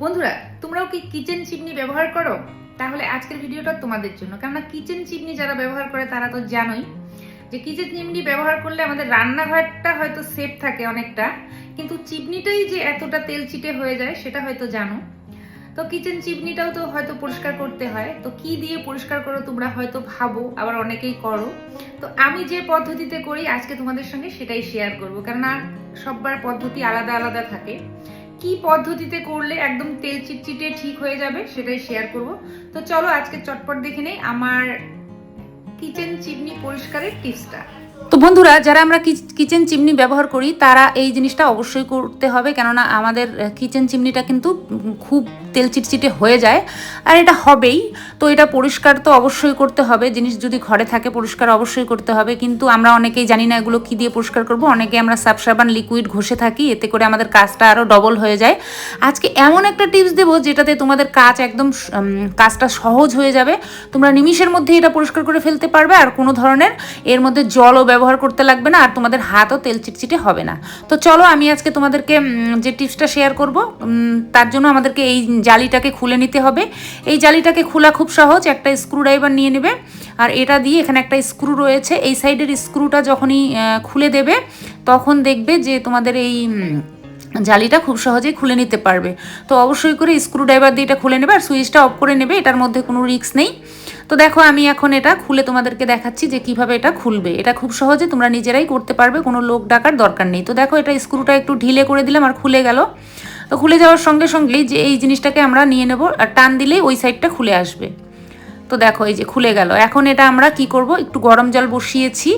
বন্ধুরা, তোমরাও কি কিচেন চিমনি ব্যবহার করো? তাহলে আজকের ভিডিওটা তোমাদের জন্য। কেননা কিচেন চিমনি যারা ব্যবহার করে, তারা তো জানোই যে কিচেন চিমনি ব্যবহার করলে আমাদের রান্নাঘরটা হয়তো সেফ থাকে অনেকটা, কিন্তু চিমনিটাই যে এতটা তেল চিটে হয়ে যায়, সেটা হয়তো জানো। তো কিচেন চিমনিটাও তো হয়তো পরিষ্কার করতে হয়। তো কি দিয়ে পরিষ্কার করো তোমরা হয়তো ভাবো, আবার অনেকেই করো। তো আমি যে পদ্ধতিতে করি, আজকে তোমাদের সঙ্গে সেটাই শেয়ার করব। কেননা সববার পদ্ধতি আলাদা আলাদা থাকে। কি পদ্ধতিতে করলে একদম তেল চিটচিটে ঠিক হয়ে যাবে সেটাই শেয়ার করব। তো চলো আজকে চটপট দেখে নেই, আমার কিচেন চিমনি পরিষ্কারের টিপসটা তো বন্ধুরা, যারা আমরা কিচেন চিমনি ব্যবহার করি, তারা এই জিনিসটা অবশ্যই করতে হবে। কেননা আমাদের কিচেন চিমনিটা কিন্তু খুব তেল চিটচিটে হয়ে যায়, আর এটা হবেই। তো এটা পরিষ্কার তো অবশ্যই করতে হবে। জিনিস যদি ঘরে থাকে, পরিষ্কার অবশ্যই করতে হবে। কিন্তু আমরা অনেকেই জানি না এগুলো কী দিয়ে পরিষ্কার করব। অনেকে আমরা সাব সাবান লিকুইড ঘষে থাকি, এতে করে আমাদের কাজটা আরও ডবল হয়ে যায়। আজকে এমন একটা টিপস দেবো, যেটাতে তোমাদের কাজ একদম কাজটা সহজ হয়ে যাবে। তোমরা নিমিষের মধ্যে এটা পরিষ্কার করে ফেলতে পারবে, আর কোনো ধরনের এর মধ্যে জলও ব্যবহার করতে লাগবে না আর তোমাদের হাতও তেল চিটচিটে হবে না। তো চলো আমি আজকে তোমাদেরকে যে টিপসটা শেয়ার করব তার জন্য আমাদেরকে এই জালিটাকে খুলে নিতে হবে। এই জালিটাকে খোলা খুব সহজ, একটা স্ক্রু ড্রাইভার নিয়ে নেবে। আর এটা দিয়ে এখানে একটা স্ক্রু রয়েছে। এই সাইডের স্ক্রুটা যখনই খুলে দেবে, তখন দেখবে যে তোমাদের এই জালিটা খুব সহজেই খুলে নিতে পারবে। তো অবশ্যই করে স্ক্রু ড্রাইভার দিয়ে এটা খুলে নেবে আর সুইচটা অফ করে নেবে। এটার মধ্যে কোনো রিস্ক নেই। তো দেখো, আমি এখন এটা খুলে তোমাদেরকে দেখাচ্ছি যে কীভাবে এটা খুলবে। এটা খুব সহজে তোমরা নিজেরাই করতে পারবে, কোনো লোক ডাকার দরকার নেই। তো দেখো, এটা স্ক্রুটা একটু ঢিলে করে দিলাম আর খুলে গেল। তো খুলে যাওয়ার সঙ্গে সঙ্গেই যে এই জিনিসটাকে আমরা নিয়ে নেব আর টান দিলেই ওই সাইডটা খুলে আসবে। তো দেখো, এই যে খুলে গেল। এখন এটা আমরা কি করব? একটু গরম জল বসিয়েছি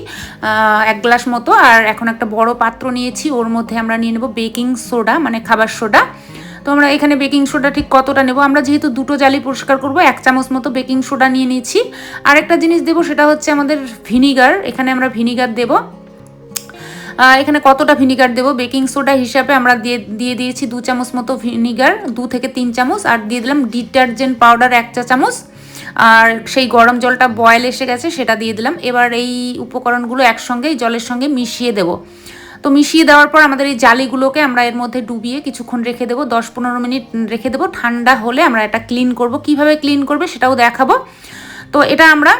এক গ্লাস মতো। আর এখন একটা বড় পাত্র নিয়েছি, ওর মধ্যে আমরা নিয়ে নেব বেকিং সোডা মানে খাবার সোডা। তো আমরা এখানে বেকিং সোডা ঠিক কতটা নেব? আমরা যেহেতু দুটো জালি পরিষ্কার করব, এক চামচ মতো বেকিং সোডা নিয়ে নিয়েছি। আরেকটা জিনিস দেবো, সেটা হচ্ছে আমাদের ভিনিগার এখানে আমরা ভিনিগার দেবো। এখানে কতটা ভিনিগার দেবো? বেকিং সোডা হিসাবে আমরা দিয়ে দিয়ে দিয়েছি দু চামচ মতো ভিনিগার দু থেকে তিন চামচ। আর দিয়ে দিলাম ডিটারজেন্ট পাউডার এক চা চামচ। আর সেই গরম জলটা বয়েল এসে গেছে, সেটা দিয়ে দিলাম। এবার এই উপকরণগুলো একসঙ্গে জলের সঙ্গে মিশিয়ে দেবো। তো মিশিয়ে দেওয়ার পর আমাদের এই জালিগুলোকে আমরা এর মধ্যে ডুবিয়ে কিছুক্ষণ রেখে দেবো, দশ পনেরো মিনিট রেখে দেবো। ঠান্ডা হলে আমরা এটা ক্লিন করব। কীভাবে ক্লিন করবে সেটাও দেখাবো। তো এটা আমরা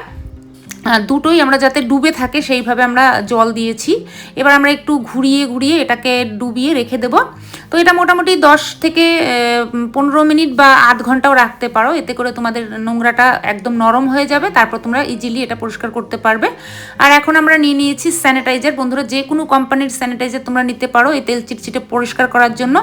দুটোই আমরা যাতে ডুবে থাকে, সেইভাবে আমরা জল দিয়েছি। এবার আমরা একটু ঘুরিয়ে ঘুরিয়ে এটাকে ডুবিয়ে রেখে দেব। তো এটা মোটামুটি দশ থেকে পনেরো মিনিট বা আধ ঘন্টাও রাখতে পারো। এতে করে তোমাদের নোংরাটা একদম নরম হয়ে যাবে। তারপর তোমরা ইজিলি এটা পরিষ্কার করতে পারবে। আর এখন আমরা নিয়ে নিয়েছি স্যানিটাইজার বন্ধুরা, যে কোনো কোম্পানির স্যানিটাইজার তোমরা নিতে পারো এই তেল চিটচিটে পরিষ্কার করার জন্য।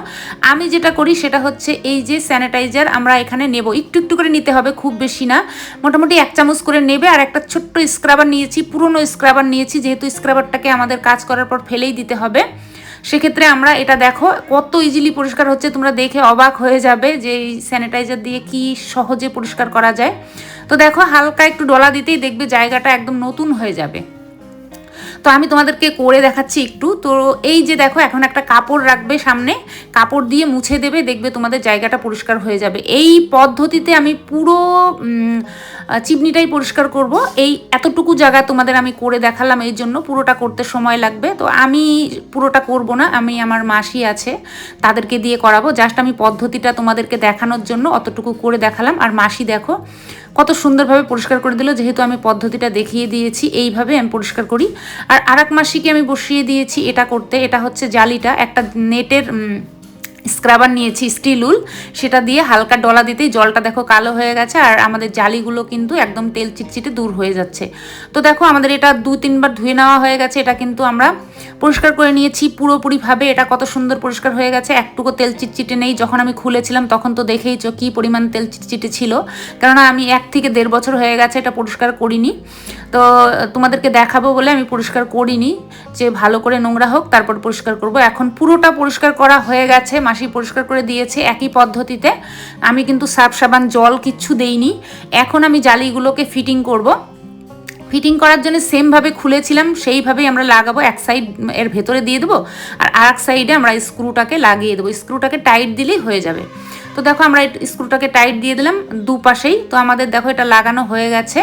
আমি যেটা করি সেটা হচ্ছে এই যে স্যানিটাইজার আমরা এখানে নেব। একটু একটু করে নিতে হবে, খুব বেশি না। মোটামুটি এক চামচ করে নেবে আর একটা ছোট্ট স্ক্রাবার নিয়েছি, পুরনো স্ক্রাবার নিয়েছি, যেহেতু স্ক্রাবারটাকে আমাদের কাজ করার পর ফেলেই দিতে হবে। সেক্ষেত্রে আমরা এটা দেখো, কত ইজিলি পরিষ্কার হচ্ছে, তোমরা দেখে অবাক হয়ে যাবে যে এই স্যানিটাইজার দিয়ে কি সহজে পরিষ্কার করা যায়। তো দেখো, হালকা একটু ডলা দিতেই দেখবে জায়গাটা একদম নতুন হয়ে যাবে। তো আমি তোমাদেরকে করে দেখাচ্ছি একটু। তো এই যে দেখো, এখন একটা কাপড় রাখবে সামনে। কাপড় দিয়ে মুছে দেবে, দেখবে তোমাদের জায়গাটা পরিষ্কার হয়ে যাবে। এই পদ্ধতিতে আমি পুরো চিমনিটাই পরিষ্কার করব। এই এতটুকু জায়গা তোমাদের আমি করে দেখালাম এই জন্য। পুরোটা করতে সময় লাগবে। তো আমি পুরোটা করব না। আমি আমার মাসি আছে, তাদেরকে দিয়ে করাবো। জাস্ট আমি পদ্ধতিটা তোমাদেরকে দেখানোর জন্য অতটুকু করে দেখালাম। আর মাসি দেখো, কত সুন্দরভাবে পরিষ্কার করে দিল। যেহেতু আমি পদ্ধতিটা দেখিয়ে দিয়েছি, এইভাবে আমি পরিষ্কার করি। আর আরেক মাসিকে আমি বসিয়ে দিয়েছি এটা করতে এটা হচ্ছে জালিটা একটা নেটের স্ক্রাবার নিয়েছি স্টিল উল, সেটা দিয়ে হালকা ডলা দিতেই জলটা দেখো কালো হয়ে গেছে আর আমাদের জালিগুলো কিন্তু একদম তেল চিটচিটে দূর হয়ে যাচ্ছে। তো দেখো আমাদের এটা দু তিনবার ধুয়ে নেওয়া হয়ে গেছে, এটা কিন্তু আমরা পরিষ্কার করে নিয়েছি পুরোপুরিভাবে, এটা কত সুন্দর পরিষ্কার হয়ে গেছে, একটুকু তেল চিটচিটে নেই, যখন আমি খুলেছিলাম তখন তো দেখেইছো কী পরিমাণ তেল চিটচিটে ছিল। কেননা আমি এক থেকে দেড় বছর হয়ে গেছে এটা পরিষ্কার করিনি। তো তোমাদেরকে দেখাবো বলে আমি পরিষ্কার করিনি, যে ভালো করে নোংরা হোক, তারপর পরিষ্কার করব। এখন পুরোটা পরিষ্কার করা হয়ে গেছে মাসি পরিষ্কার করে দিয়েছে একই পদ্ধতিতে। আমি কিন্তু সার্ফ সাবান, জল কিচ্ছু দেইনি। এখন আমি জালিগুলোকে ফিটিং করব। ফিটিং করার জন্য সেমভাবে খুলেছিলাম, সেইভাবেই আমরা লাগাবো। এক সাইড এর ভেতরে দিয়ে দেবো আর আর এক সাইডে আমরা স্ক্রুটাকে লাগিয়ে দেবো। স্ক্রুটাকে টাইট দিলেই হয়ে যাবে। তো দেখো আমরা স্ক্রুটাকে টাইট দিয়ে দিলাম দুপাশেই। তো আমাদের দেখো এটা লাগানো হয়ে গেছে।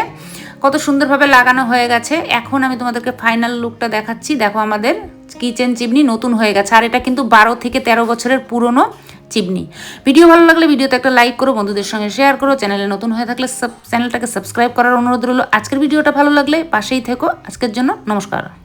কত সুন্দরভাবে লাগানো হয়ে গেছে। এখন আমি তোমাদেরকে ফাইনাল লুকটা দেখাচ্ছি। দেখো আমাদের কিচেন চিমনি নতুন হয়ে গেছে। আর এটা কিন্তু বারো থেকে তেরো বছরের পুরনো চিমনি ভিডিও ভালো লাগলে ভিডিওতে একটা লাইক করো, বন্ধুদের সঙ্গে শেয়ার করো চ্যানেলে নতুন হয়ে থাকলে সাব চ্যানেলটাকে সাবস্ক্রাইব করার অনুরোধ রইল। আজকের ভিডিওটা ভালো লাগলে পাশেই থেকো। আজকের জন্য নমস্কার।